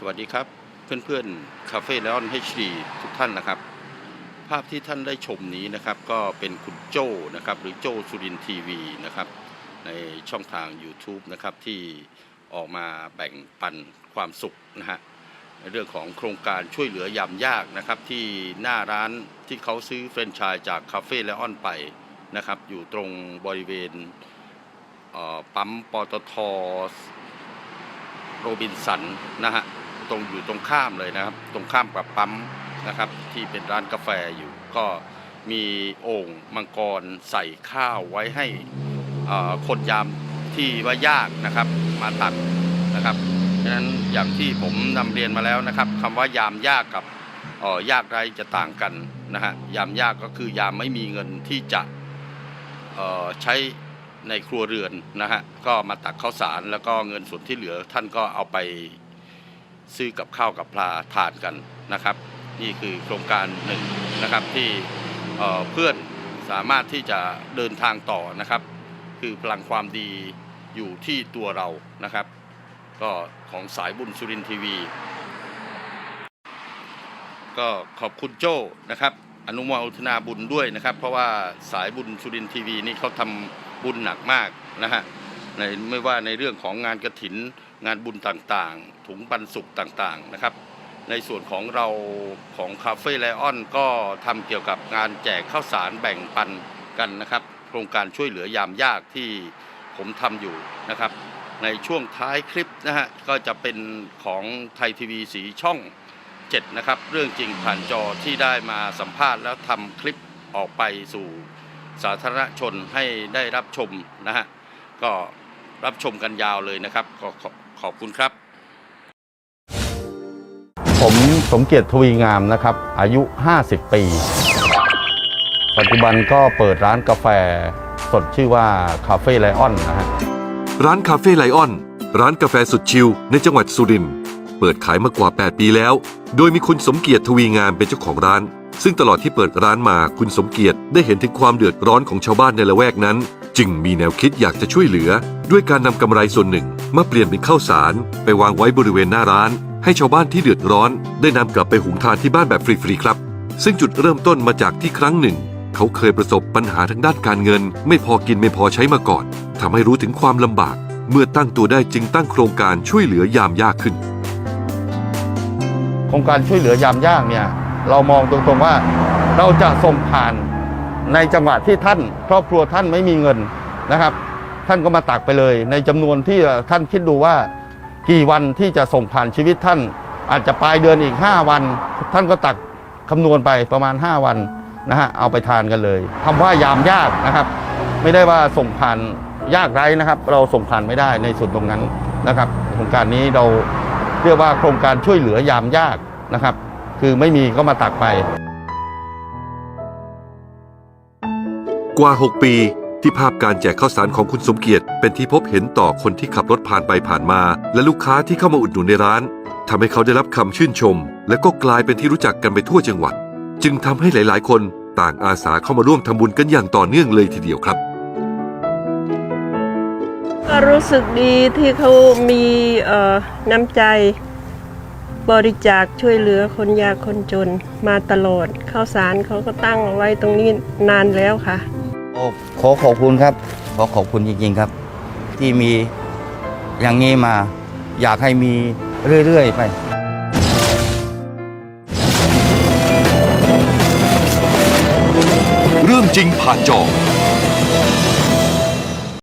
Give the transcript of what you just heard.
สวัสดีครับเพื่อนๆคาเฟ่เลออน HD ทุกท่านนะครับ ภาพที่ท่านได้ชมนี้นะครับก็เป็นคุณโจ้นะครับหรือโจ้สุรินทีวีนะครับในช่องทาง YouTube นะครับที่ออกมาแบ่งปันความสุขนะฮะในเรื่องของโครงการช่วยเหลือยามยากนะครับที่หน้าร้านที่เขาซื้อแฟรนไชส์จากคาเฟ่เลออนไปนะครับอยู่ตรงบริเวณปั๊มปตทโรบินสันนะฮะ ตรงอยู่ตรงข้ามเลยนะครับ ตรงข้ามกับปั๊มนะครับ ที่เป็นร้านกาแฟอยู่ ก็มีโอ่งมังกรใส่ข้าวไว้ให้คนยามที่ว่ายากนะครับมาตักนะครับฉะนั้นอย่างที่ผมนำเรียนมาแล้วนะครับคำว่ายามยากกับยากไรจะต่างกันนะฮะยามยากก็คือยามไม่มีเงินที่จะใช้ในครัวเรือนนะฮะก็มาตักข้าวสารแล้วก็เงินส่วนที่เหลือท่านก็เอาไป ซื้อกับข้าวกับปลาทานกันนะครับ นี่คือโครงการหนึ่งนะครับที่เอ่อเพื่อนสามารถที่จะเดินทางต่อนะครับ คือพลังความดีอยู่ที่ตัวเรานะครับ ก็ของสายบุญสุรินทีวี ก็ขอบคุณโจ้นะครับ อนุโมทนาบุญด้วยนะครับ เพราะว่าสายบุญสุรินทีวีนี่เขาทำบุญหนักมากนะฮะในไม่ว่าในเรื่องของงานกระถิน งานบุญต่างๆ ถุงปันสุขต่างๆนะครับ ในส่วนของเราของคาเฟ่ไลออนก็ทำเกี่ยวกับงานแจกข้าวสารแบ่งปันกันนะครับ โครงการช่วยเหลือยามยากที่ผมทำอยู่นะครับ ในช่วงท้ายคลิปนะฮะก็จะเป็นของไทยทีวีสีช่อง7นะครับเรื่องจริงผ่านจอที่ได้มาสัมภาษณ์แล้วทำคลิปออกไปสู่สาธารณชนให้ได้รับชมนะฮะก็ รับชมกันยาวเลยนะครับก็ขอขอบคุณครับ ผมสมเกียรติทวีงามนะครับ อายุ 50 ปี ปัจจุบันก็เปิดร้านกาแฟ สดชื่อว่าคาเฟ่ไลออนนะฮะร้านคาเฟ่ไลออน ร้านกาแฟสุดชิลในจังหวัดสุรินทร์เปิดขายมากว่า 8 ปีแล้ว โดยมีคุณสมเกียรติทวีงามเป็นเจ้าของร้าน ซึ่งตลอดที่เปิดร้านมาคุณสมเกียรติได้เห็นถึงความเดือดร้อนของชาวบ้านในละแวกนั้น จึงมีแนวคิดอยากจะช่วยเหลือ ด้วยการนำกำไรส่วนหนึ่งมาเปลี่ยนเป็นข้าวสาร ไปวางไว้บริเวณหน้าร้าน ให้ชาวบ้านที่เดือดร้อน ได้นำกลับไปหุงทานที่บ้านแบบฟรีๆครับ ซึ่งจุดเริ่มต้นมาจากที่ครั้งหนึ่ง เขาเคยประสบปัญหาทางด้านการเงิน ไม่พอกินไม่พอใช้มาก่อนทำให้รู้ถึงความลำบาก เมื่อตั้งตัวได้จึงตั้งโครงการช่วยเหลือยามยากขึ้น โครงการช่วยเหลือยามยากเนี่ยเรามองตรงๆว่าเราจะส่งผ่าน ในจังหวะที่ท่านครอบครัวท่านไม่มีเงินนะครับ ท่านก็มาตักไปเลย ในจำนวนที่ท่านคิดดูว่ากี่วันที่จะส่งผ่านชีวิตท่าน อาจจะปลายเดือนอีก 5 วัน ท่านก็ตักคำนวณไปประมาณ 5 วันนะฮะเอาไปทานกันเลยคำว่ายามยากนะครับ ไม่ได้ว่าส่งผ่านยากไร้นะครับ เราส่งผ่านไม่ได้ในส่วนตรงนั้นนะครับโครงการนี้เราเรียกว่าโครงการช่วยเหลือยามยากนะครับ คือไม่มีก็มาตักไป กว่า 6 ปีที่ภาพการแจกข้าวสารของคุณสมเกียรติ เป็นที่พบเห็นต่อคนที่ขับรถผ่านไปผ่านมา และลูกค้าที่เข้ามาอุดหนุนในร้านทำให้เขาได้รับคำชื่นชม และก็กลายเป็นที่รู้จักกันไปทั่วจังหวัด จึงทำให้หลาย ๆ คนต่างอาสาเข้ามาร่วมทำบุญกันอย่างต่อเนื่องเลยทีเดียวครับก็รู้สึกดีที่เขามีน้ำใจบริจาคช่วยเหลือคนยากคนจนมาตลอดข้าวสารเขาก็ตั้งไว้ตรงนี้นานแล้วค่ะ ขอขอบคุณครับ ขอขอบคุณจริงๆครับ ที่มีอย่างนี้มา อยากให้มีเรื่อยๆไปเรื่องจริงผ่านจอ